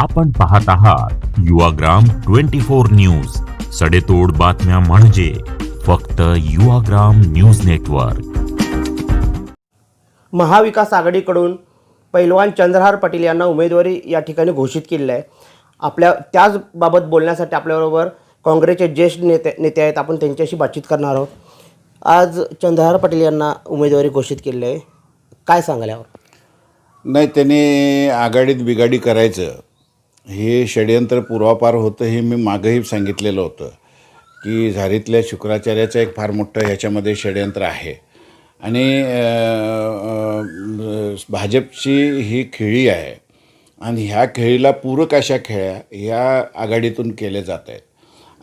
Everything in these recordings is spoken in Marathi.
आपण पाहत आहात युवाग्राम ट्वेंटी फोर न्यूज. सडेतोड बातम्या म्हणजे फक्त युवाग्राम न्यूज नेटवर्क. महाविकास आघाडीकडून पैलवान चंद्रहार पाटील यांना उमेदवारी या ठिकाणी घोषित केलेली आहे. आपल्या त्याच बाबत बोलण्यासाठी आपल्याबरोबर काँग्रेसचे ज्येष्ठ नेते नेते आहेत. आपण त्यांच्याशी बातचीत करणार आहोत. आज चंद्रहार पाटील यांना उमेदवारी घोषित केलेली आहे. काय सांगाल यावर? नाही त्याने आघाडीत बिघाडी करायचं. हे षडयंत्र पूर्वापार होतं हे मी मागंही सांगितलेलं होतं की झारीतल्या शुक्राचार्याचं एक फार मोठं ह्याच्यामध्ये षडयंत्र आहे. आणि भाजपची ही खेळी आहे. आणि ह्या खेळीला पूरक अशा खेळ्या ह्या आघाडीतून केल्या जात आहेत.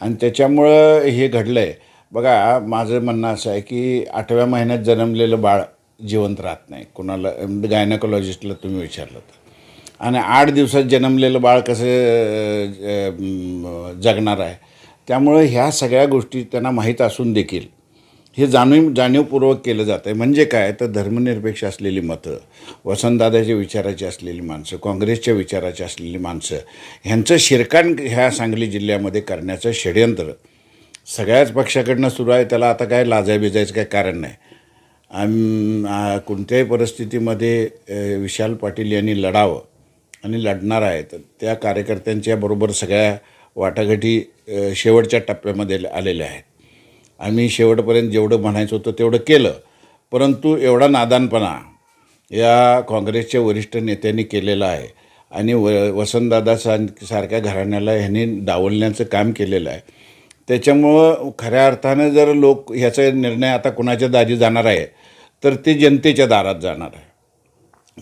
आणि त्याच्यामुळं हे घडलं आहे बघा माझं म्हणणं असं आहे की आठव्या महिन्यात जन्मलेलं बाळ जिवंत राहत नाही. कोणाला गायनकोलॉजिस्टला तुम्ही विचारलं तर. आणि आठ दिवसात जन्मलेलं बाळ कसं जगणार आहे. त्यामुळं ह्या सगळ्या गोष्टी त्यांना माहीत असून देखील हे जाणीव जाणीवपूर्वक केलं जातं आहे म्हणजे काय? तर धर्मनिरपेक्ष असलेली मतं वसंतदादाच्या विचाराची असलेली माणसं काँग्रेसच्या विचाराची असलेली माणसं ह्यांचं शिरकाण ह्या सांगली जिल्ह्यामध्ये करण्याचं षडयंत्र सगळ्याच पक्षाकडनं सुरू आहे. त्याला आता काय लाजाय बिजायचं काय कारण नाही. आम कोणत्याही परिस्थितीमध्ये विशाल पाटील यांनी लढावं. आणि लढणार आहे तर त्या कार्यकर्त्यांच्या बरोबर सगळ्या वाटाघाटी शेवटच्या टप्प्यामध्ये आलेल्या आहेत. आम्ही शेवटपर्यंत जेवढं म्हणायचं होतं तेवढं केलं. परंतु एवढा नादानपणा या काँग्रेसच्या वरिष्ठ नेत्यांनी केलेला आहे. आणि व वसंतदादा सां सारख्या घराण्याला ह्यांनी डावलण्याचं काम केलेलं आहे. त्याच्यामुळं खऱ्या अर्थानं जर लोक ह्याचा निर्णय आता कुणाच्या दारी जाणार आहे तर ते जनतेच्या दारात जाणार आहे.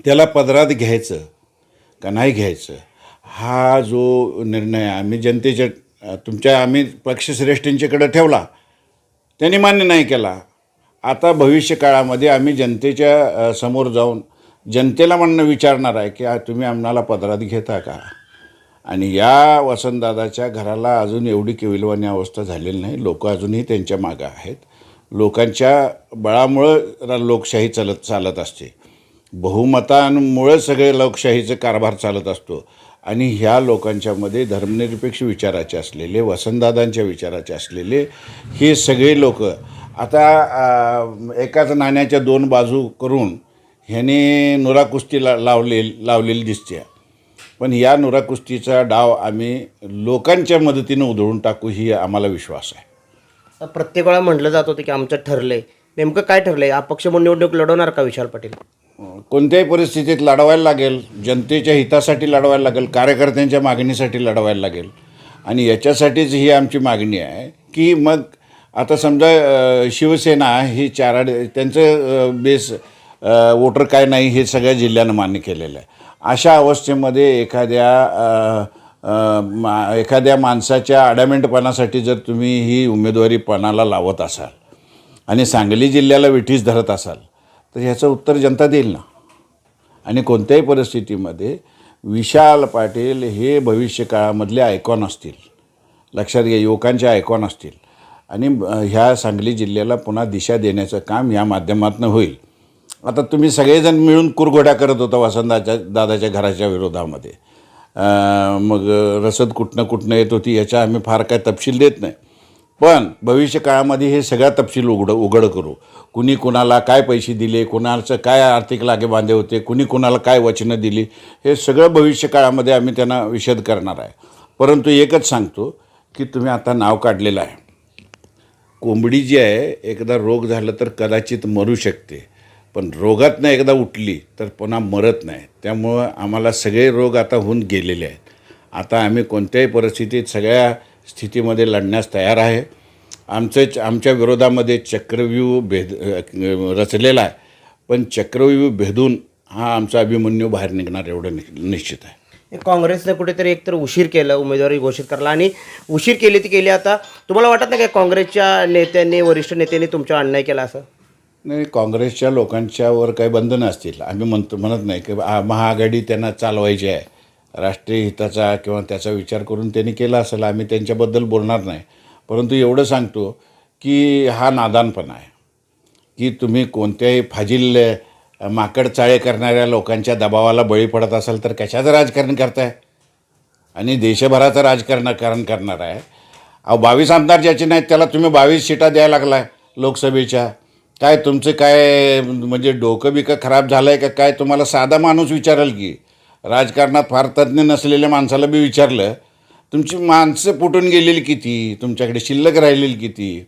त्याला पदरात घ्यायचं का नाही घ्यायचं? हा जो निर्णय आम्ही जनतेच्या तुमच्या आम्ही पक्षश्रेष्ठींच्याकडं ठेवला त्यांनी मान्य नाही केला. आता भविष्य काळामध्ये आम्ही जनतेच्या समोर जाऊन जनतेला म्हणणं विचारणार आहे की तुम्ही आम्हाला पदरात घेता का? आणि या वसंतदादाच्या घराला अजून एवढी केविलवाणी अवस्था झालेली नाही. लोक अजूनही त्यांच्या मागं आहेत. लोकांच्या बळामुळं लोकशाही चालत चालत असते. बहुमतांमुळं सगळे लोकशाहीचा कारभार चालत असतो. आणि ह्या लोकांच्यामध्ये धर्मनिरपेक्ष विचाराचे असलेले वसंतदादांच्या विचाराचे असलेले हे सगळे लोक आता एकाच नाण्याच्या दोन बाजू करून ह्याने नुरा कुस्ती ला लावले लावलेली दिसते. पण या नुरा कुस्तीचा डाव आम्ही लोकांच्या मदतीनं उधळून टाकू ही आम्हाला विश्वास आहे. प्रत्येक वेळा म्हटलं जात होतं की आमचं ठरलं आहे नेमकं काय ठरलं आहे अपक्ष म्हणून निवडणूक लढवणार का विशाल पाटील? कोणत्याही परिस्थितीत लढवायला लागेल जनतेच्या हितासाठी लढवायला लागेल कार्यकर्त्यांच्या मागणीसाठी लढवायला लागेल. आणि याच्यासाठीच ही आमची मागणी आहे की मग आता समजा शिवसेना ही चाराड त्यांचं बेस वोटर काय नाही हे सगळ्या जिल्ह्यानं मान्य केलेलं आहे. अशा अवस्थेमध्ये एखाद्या मा एखाद्या माणसाच्या अडामेंटपणासाठी जर तुम्ही ही उमेदवारी पणाला लावत असाल आणि सांगली जिल्ह्याला विठीस धरत असाल तर ह्याचं उत्तर जनता देईल ना. आणि कोणत्याही परिस्थितीमध्ये विशाल पाटील हे भविष्यकाळामधले आयकॉन असतील. लक्षात घ्या युवकांचे आयकॉन असतील. आणि ह्या सांगली जिल्ह्याला पुन्हा दिशा देण्याचं काम या माध्यमातून होईल. आता तुम्ही सगळेजण मिळून कुरघोड्या करत होता वसंताच्या दादाच्या घराच्या विरोधामध्ये. मग रसद कुठनं कुठनं येत होती याचा आम्ही फार काय तपशील देत नाही. पण भविष्य काळामध्ये हे सगळा तपशील उघड उघड करू. कुणी कुणाला काय पैसे दिले कुणाचं काय आर्थिक लागे बांधे होते कुणी कुणाला काय वचनं दिली हे सगळं भविष्य काळामध्ये आम्ही त्यांना विषद करणार आहे. परंतु एकच सांगतो की तुम्ही आता नाव काढलेलं आहे. कोंबडी जी आहे एकदा रोग झालं तर कदाचित मरू शकते. पण रोगातनं एकदा उठली तर पुन्हा मरत नाही. त्यामुळं आम्हाला सगळे रोग आता होऊन गेलेले आहेत. आता आम्ही कोणत्याही परिस्थितीत सगळ्या स्थितीमध्ये लढण्यास तयार आहे. आमचं आमच्या विरोधामध्ये चक्रव्यूह भेद रचलेला आहे. पण चक्रव्यूह भेदून हा आमचा अभिमन्यू बाहेर निघणार एवढं निश्चित आहे. काँग्रेसने कुठेतरी एकतर उशीर केलं उमेदवारी घोषित करायला. आणि उशीर केली ती केली आता. तुम्हाला वाटत नाही का काँग्रेसच्या नेत्यांनी वरिष्ठ नेत्यांनी तुमचा अन्याय केला असं? नाही काँग्रेसच्या लोकांच्यावर काही बंधनं असतील. आम्ही म्हणतो म्हणत नाही की महाआघाडी त्यांना चालवायची आहे. राष्ट्रीय हिताचा किंवा त्याचा विचार करून त्यांनी केला असेल आम्ही त्यांच्याबद्दल बोलणार नाही. परंतु एवढं सांगतो की हा नादानपणा आहे. की तुम्ही कोणत्याही फाजील माकड चाळे करणाऱ्या लोकांच्या दबावाला बळी पडत असाल तर कशाचं राजकारण करताय? आणि देशभराचं राजकारणकरण करणार आहे. अहो बावीस आमदार ज्याचे नाहीत त्याला तुम्ही बावीस सीटा द्यायला लागलाय लोकसभेच्या. काय तुमचं काय म्हणजे डोकं बिकं खराब झालं आहे का? काय तुम्हाला साधा माणूस विचारेल की? राजकारणात फार तज्ज्ञ नसलेल्या माणसाला बी विचारलं तुमची माणसं फुटून गेलेली किती? तुमच्याकडे शिल्लक राहिलेली किती?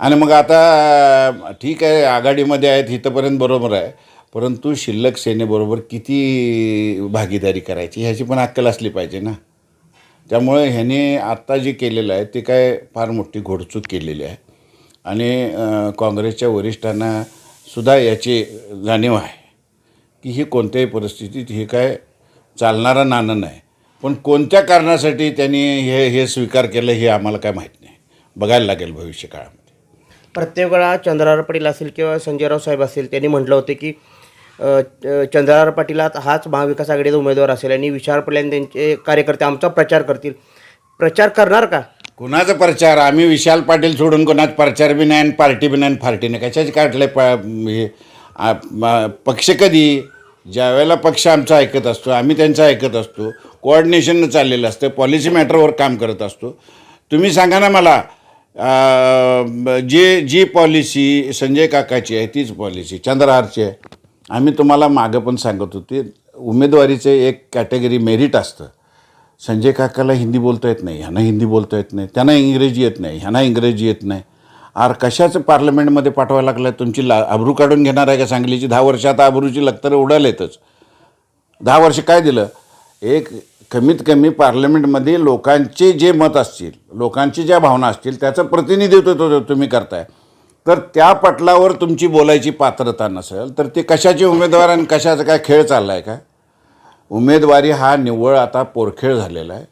आणि मग आता ठीक आहे आघाडीमध्ये आहेत इथंपर्यंत बरोबर आहे. परंतु शिल्लक सेनेबरोबर किती भागीदारी करायची? ह्याची पण अक्कल असली पाहिजे ना. त्यामुळे ह्याने आत्ता जे केलेलं आहे ते काय फार मोठी घोडचूक केलेली आहे. आणि काँग्रेसच्या वरिष्ठांना सुद्धा याची जाणीव आहे की ही कोणत्याही परिस्थितीत हे काय चालणारं नाणं नाही. पण कोणत्या कारणासाठी त्यांनी हे हे स्वीकार केलं हे आम्हाला काय माहीत नाही. बघायला लागेल भविष्य काळामध्ये. प्रत्येक वेळा चंद्रहार पाटील असेल किंवा संजयराव साहेब असतील त्यांनी म्हटलं होते की चंद्रहार पाटील हाच महाविकास आघाडीचा उमेदवार असेल आणि पाटील आणि त्यांचे कार्यकर्ते आमचा प्रचार करतील. प्रचार करणार का? कुणाचा प्रचार? आम्ही विशाल पाटील सोडून कोणाचा प्रचार बी नाही आणि पार्टी बी नाही आणि फार्टी नाही कशाचे काढले प हे पक्ष कधी? ज्यावेळेला पक्ष आमचा ऐकत असतो आम्ही त्यांचं ऐकत असतो कोऑर्डिनेशननं चाललेलं असतं पॉलिसी मॅटरवर काम करत असतो. तुम्ही सांगा ना मला जे जी पॉलिसी संजय काकाची आहे तीच पॉलिसी चंद्रहारची आहे. आम्ही तुम्हाला मागं पण सांगत होते उमेदवारीचे एक कॅटेगरी मेरिट असतं. संजय काकाला हिंदी बोलता येत नाही ह्यांना हिंदी बोलता येत नाही त्यांना इंग्रजी येत नाही ह्यांना इंग्रजी येत नाही. आर कशाचं पार्लमेंटमध्ये पाठवायला लागलं तुमची ला आबरू काढून घेणार आहे का सांगलीची? दहा वर्ष आता आबरूची लक्तर उडालेतच. दहा वर्ष काय दिलं? एक कमीत कमी पार्लमेंटमध्ये लोकांचे जे मत असतील लोकांची ज्या भावना असतील त्याचं प्रतिनिधित्व तो तुम्ही करताय. तर त्या पटलावर तुमची बोलायची पात्रता नसेल तर ते कशाचे उमेदवार आणि कशाचा काय खेळ चालला आहे का? उमेदवारी हा निव्वळ आता पोरखेळ झालेला आहे.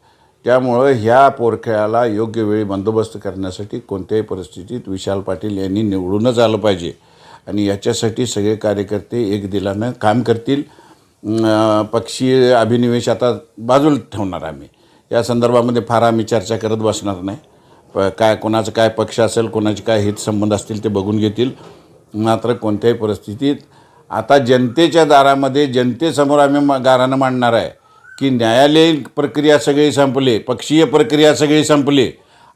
त्यामुळं ह्या पोरखेळाला योग्य वेळी बंदोबस्त करण्यासाठी कोणत्याही परिस्थितीत विशाल पाटील यांनी निवडूनच आलं पाहिजे. आणि याच्यासाठी सगळे कार्यकर्ते एक दिलानं काम करतील. पक्षीय अभिनिवेश आता बाजूला ठेवणार आम्ही. या संदर्भामध्ये फार आम्ही चर्चा करत बसणार नाही. प काय कोणाचं काय पक्ष असेल कोणाचे काय हितसंबंध असतील ते बघून घेतील. मात्र कोणत्याही परिस्थितीत आता जनतेच्या दारामध्ये जनतेसमोर आम्ही म गारानं मांडणार आहे. की न्यायालयीन प्रक्रिया सगळी संपली पक्षीय प्रक्रिया सगळी संपली.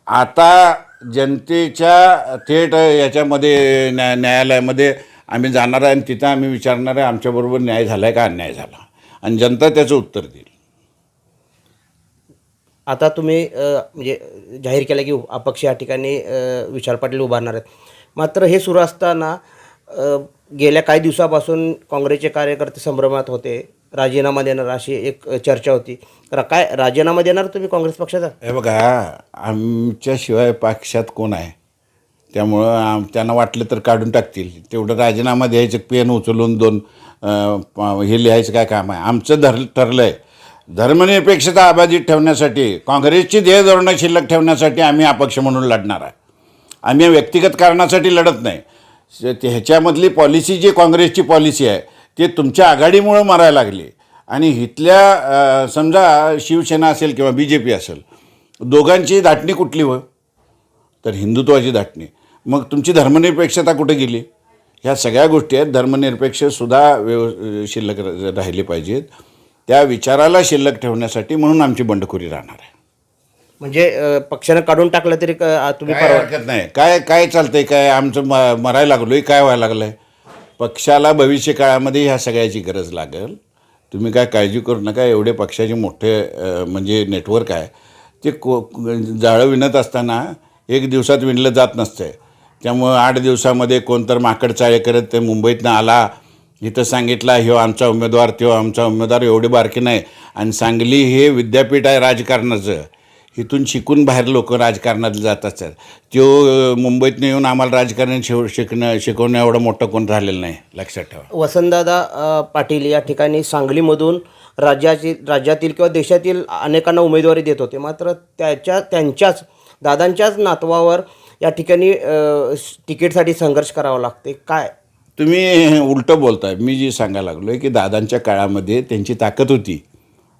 आता जनतेच्या थेट याच्यामध्ये न्या न्यायालयामध्ये आम्ही जाणार आहे आणि तिथं आम्ही विचारणार आहे आमच्याबरोबर न्याय झाला आहे का अन्याय झाला? आणि जनता त्याचं उत्तर देईल. आता तुम्ही म्हणजे जाहीर केलं की अपक्ष या ठिकाणी विशाल पाटील उभारणार आहेत. मात्र हे सुरू असताना गेल्या काही दिवसापासून काँग्रेसचे कार्यकर्ते संभ्रमात होते. राजीनामा देणार अशी एक चर्चा होती. तर काय राजीनामा देणार तुम्ही काँग्रेस पक्षाचा? हे बघा आमच्याशिवाय पक्षात कोण आहे? त्यामुळं आम त्यांना वाटलं तर काढून टाकतील. तेवढं राजीनामा द्यायचं पेन उचलून दोन प- हे लिहायचं काय काम आहे? आमचं धर ठरलं आहे धर्मनिरपेक्षता अबाधित ठेवण्यासाठी काँग्रेसची ध्येय धोरणं शिल्लक ठेवण्यासाठी आम्ही अपक्ष म्हणून लढणार आहे. आम्ही व्यक्तिगत कारणासाठी लढत नाही. ते ह्याच्यामधली पॉलिसी जी काँग्रेसची पॉलिसी आहे ते तुमच्या आघाडीमुळं मारायला लागली. आणि इथल्या समजा शिवसेना असेल किंवा बी जे पी असेल दोघांची धाटणी कुठली हो तर हिंदुत्वाची धाटणी. मग तुमची धर्मनिरपेक्षता कुठे गेली? ह्या सगळ्या गोष्टी आहेत. धर्मनिरपेक्षसुद्धा व्यव शिल्लक राहिली पाहिजेत. त्या विचाराला शिल्लक ठेवण्यासाठी म्हणून आमची बंडखोरी राहणार आहे. म्हणजे पक्षानं काढून टाकलं तरी तुम्ही काय हरकत नाही. काय काय चालतंय? काय आमचं म मरायला लागलो काय व्हायला लागलं आहे पक्षाला भविष्य काळामध्ये ह्या सगळ्याची गरज लागेल. तुम्ही काय काळजी करू नका एवढे पक्षाचे मोठे म्हणजे नेटवर्क आहे. ते को जाळं विणत असताना एक दिवसात विणलं जात नसतं त्यामुळं आठ दिवसामध्ये कोणतर माकड चाळे करत ते मुंबईतनं आला इथं सांगितला ह्यो आमचा उमेदवार त्यो आमचा उमेदवार एवढे बारकी नाही. आणि सांगली हे विद्यापीठ आहे राजकारणाचं. इथून शिकून बाहेर लोक राजकारणात जात असतात. त्यो अ, मुंबईतनं येऊन आम्हाला राजकारण शिव शिकणं शिकवणं एवढं मोठं कोण राहिलेलं नाही लक्षात ठेवा. वसंतदादा पाटील या ठिकाणी सांगलीमधून राज्याची राज्यातील किंवा देशातील अनेकांना उमेदवारी देत होते. मात्र त्याच्या त्यांच्याच दादांच्याच नातवावर या ठिकाणी तिकीटसाठी संघर्ष करावा लागते. काय? तुम्ही उलटं बोलताय. मी जी सांगायला लागलो आहे की दादांच्या काळामध्ये त्यांची ताकद होती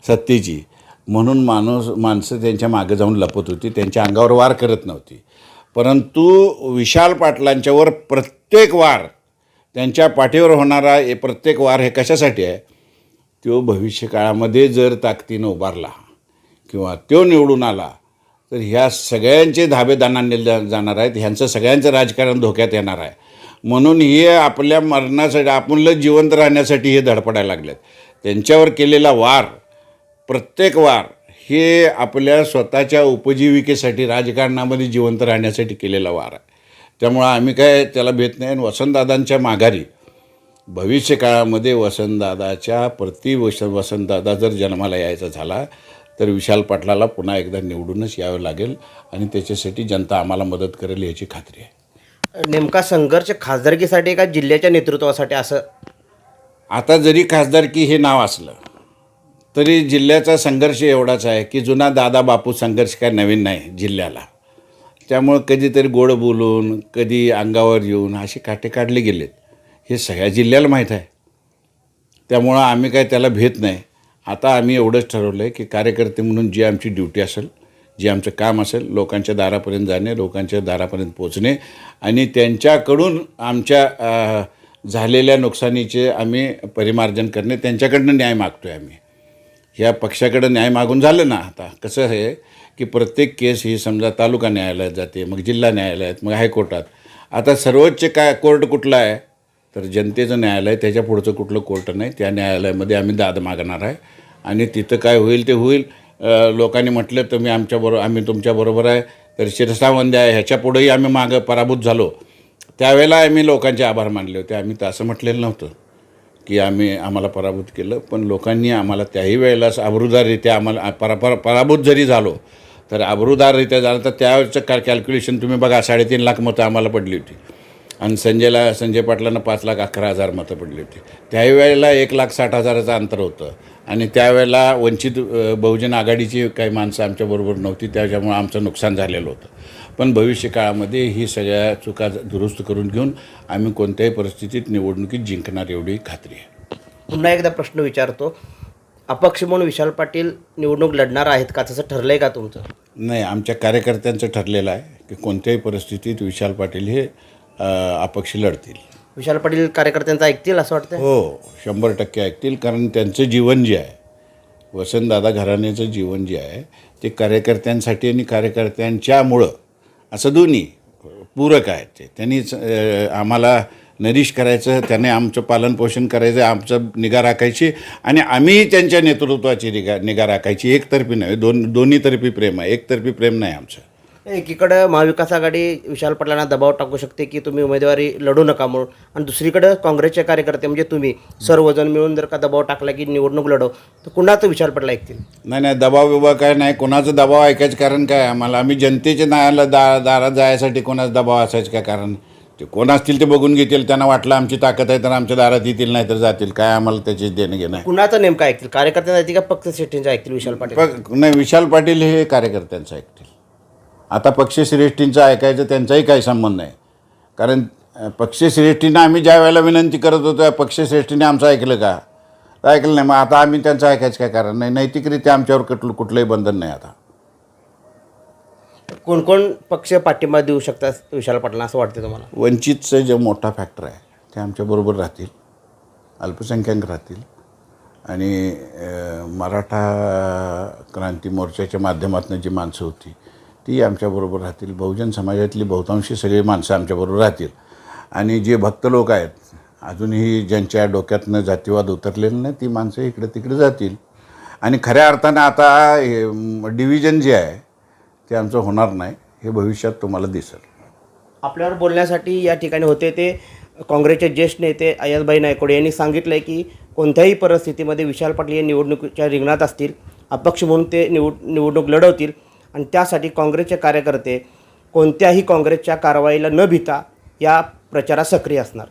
सत्तेची. म्हणून माणूस माणसं त्यांच्या मागे जाऊन लपत होती त्यांच्या अंगावर वार करत नव्हती. परंतु विशाल पाटलांच्यावर प्रत्येक वार त्यांच्या पाठीवर होणारा हे प्रत्येक वार हे कशासाठी आहे? तो भविष्यकाळामध्ये जर ताकदीनं उभारला किंवा तो निवडून आला तर ह्या सगळ्यांचे धाबे दानांनी जा जाणार आहेत ह्यांचं सगळ्यांचं राजकारण धोक्यात येणार आहे. म्हणून हे आपल्या मरणासाठी आपलं जिवंत राहण्यासाठी हे धडपडायला लागलेत. त्यांच्यावर केलेला वार प्रत्येक वार हे आपल्या स्वतःच्या उपजीविकेसाठी राजकारणामध्ये जिवंत राहण्यासाठी केलेला वार आहे. त्यामुळं आम्ही काय त्याला भेट नाही. आणि वसंतदादांच्या माघारी भविष्य काळामध्ये वसंतदादाच्या प्रति वस वसंतदादा जर जन्माला यायचा झाला तर विशाल पाटलाला पुन्हा एकदा निवडूनच यावं लागेल आणि त्याच्यासाठी जनता आम्हाला मदत करेल याची खात्री आहे. नेमका संघर्ष खासदारकीसाठी का जिल्ह्याच्या नेतृत्वासाठी असं? आता जरी खासदारकी हे नाव असलं तरी जिल्ह्याचा संघर्ष एवढाच आहे की जुना दादा बापू संघर्ष काय नवीन नाही जिल्ह्याला. त्यामुळं कधीतरी गोड बोलून कधी अंगावर येऊन असे काटे काढले गेलेत. हे सगळ्या जिल्ह्याला माहीत आहे. त्यामुळं आम्ही काय त्याला भेट नाही. आता आम्ही एवढंच ठरवलं आहे की कार्यकर्ते म्हणून जी आमची ड्युटी असेल जे आमचं काम असेल लोकांच्या दारापर्यंत जाणे लोकांच्या दारापर्यंत पोचणे आणि त्यांच्याकडून आमच्या झालेल्या नुकसानीचे आम्ही परिमार्जन करणे त्यांच्याकडनं न्याय मागतो आहे आम्ही. ह्या पक्षाकडं न्याय मागून झालं ना आता. कसं आहे की प्रत्येक केस ही समजा तालुका न्यायालयात जाते मग जिल्हा न्यायालयात मग हायकोर्टात. आता सर्वोच्च काय कोर्ट कुठला आहे? तर जनतेचं न्यायालय त्याच्या पुढचं कुठलं कोर्ट नाही त्या न्यायालयामध्ये आम्ही दाद मागणार आहे. आणि तिथं काय होईल ते होईल. लोकांनी म्हटलं तर मी आमच्याबरोबर आम्ही तुमच्याबरोबर आहे. तर शिरसावंद्य आहे ह्याच्या पुढेही आम्ही मागं पराभूत झालो. त्यावेळेला आम्ही लोकांचे आभार मानले होते. आम्ही तर असं म्हटलेलं नव्हतं. की आम्ही आम्हाला पराभूत केलं पण लोकांनी आम्हाला त्याही वेळेला आबरूदाररित्या आम्हाला परा परा पराभूत जरी झालो तर आबरूदाररित्या झालं तर त्यावेळचं का कॅल्क्युलेशन तुम्ही बघा साडेतीन लाख मतं आम्हाला पडली होती. आणि संजयला संजय पाटलांना पाच लाख अकरा हजार मतं पडली होती. त्याही वेळेला एक लाख साठ हजाराचं अंतर होतं. आणि त्यावेळेला वंचित बहुजन आघाडीची काही माणसं आमच्याबरोबर नव्हती त्याच्यामुळं आमचं नुकसान झालेलं होतं. पण भविष्य काळामध्ये ही सगळ्या चुका दुरुस्त करून घेऊन आम्ही कोणत्याही परिस्थितीत निवडणुकीत जिंकणार एवढी खात्री आहे. पुन्हा एकदा प्रश्न विचारतो. अपक्ष म्हणून विशाल पाटील निवडणूक लढणार आहेत का? तसं ठरलंय का तुमचं? नाही आमच्या कार्यकर्त्यांचं ठरलेलं आहे की कोणत्याही परिस्थितीत विशाल पाटील हे अपक्ष लढतील. विशाल पाटील कार्यकर्त्यांचं ऐकतील असं वाटतं हो शंभर टक्के ऐकतील. कारण त्यांचं जीवन जे आहे वसंतदादा घराण्याचं जीवन जे आहे ते कार्यकर्त्यांसाठी आणि कार्यकर्त्यांच्यामुळं असं दोन्ही पूरक आहेत ते. त्यांनीच आम्हाला नरीश करायचं त्याने आमचं पालनपोषण करायचं आमचं निगा राखायची आणि आम्हीही त्यांच्या नेतृत्वाची निगा निगा राखायची. एकतर्फी नाही दोन दोन्हीतर्फी प्रेम आहे. एकतर्फी प्रेम नाही आमचं. एकीकडं महाविकास आघाडी विशाल पाटलांना दबाव टाकू शकते की तुम्ही उमेदवारी लढू नका म्हणून. आणि दुसरीकडं काँग्रेसचे कार्यकर्ते म्हणजे तुम्ही सर्वजण मिळून जर का दबाव टाकला की निवडणूक लढव तर कुणाचं विशाल पाटील ऐकतील? नाही नाही दबाव बिबाव काय नाही. कोणाचं दबाव ऐकायचं कारण काय आम्हाला आम्ही जनतेच्या न्यायाला दा दारात जायसाठी कोणाचं दबाव असायचं काय कारण? ते कोण असतील ते बघून घेतील. त्यांना वाटलं आमची ताकद आहे तर आमच्या दारात येतील नाही तर जातील. काय आम्हाला त्याचे देणं घेणं आहे. कुणाचं नेमकं ऐकतील? कार्यकर्त्यांचं ऐकतील का पक्ष श्रेष्ठींचं ऐकतील विशाल पाटील? नाही विशाल पाटील हे कार्यकर्त्यांचं ऐकतील. आता पक्षश्रेष्ठींचं ऐकायचं त्यांचाही काही संबंध नाही. कारण पक्षश्रेष्ठींना आम्ही ज्या वेळेला विनंती करत होतो त्या पक्षश्रेष्ठीने आमचं ऐकलं का? ऐकलं नाही. मग आता आम्ही त्यांचं ऐकायचं काय कारण नाही? नैतिकरित्या आमच्यावर कुठलं कुठलंही बंधन नाही आता. कोण कोण पक्ष पाठिंबा देऊ शकतात विशाल पाटलांना असं वाटतं तुम्हाला? वंचितचं जे मोठा फॅक्टर आहे ते आमच्याबरोबर राहतील. अल्पसंख्याक राहतील. आणि मराठा क्रांती मोर्चाच्या माध्यमातून जी माणसं होती ती आमच्याबरोबर राहतील. बहुजन समाजातली बहुतांशी सगळी माणसं आमच्याबरोबर राहतील. आणि जे भक्त लोक आहेत अजूनही ज्यांच्या डोक्यातनं जातीवाद उतरलेले नाही ती माणसं इकडे तिकडे जातील. आणि खऱ्या अर्थानं आता हे डिव्हिजन जे आहे ते आमचं होणार नाही हे भविष्यात तुम्हाला दिसेल. आपल्यावर बोलण्यासाठी या ठिकाणी होते ते काँग्रेसचे ज्येष्ठ नेते अय्यदभाई नायकोडे यांनी सांगितलं आहे की कोणत्याही परिस्थितीमध्ये विशाल पाटील हे निवडणुकीच्या रिंगणात असतील अपक्ष म्हणून ते निवड निवडणूक लढवतील. आणि त्यासाठी काँग्रेसचे कार्यकर्ते कोणत्याही काँग्रेसच्या कारवाईला न भिता या प्रचारात सक्रिय असणार.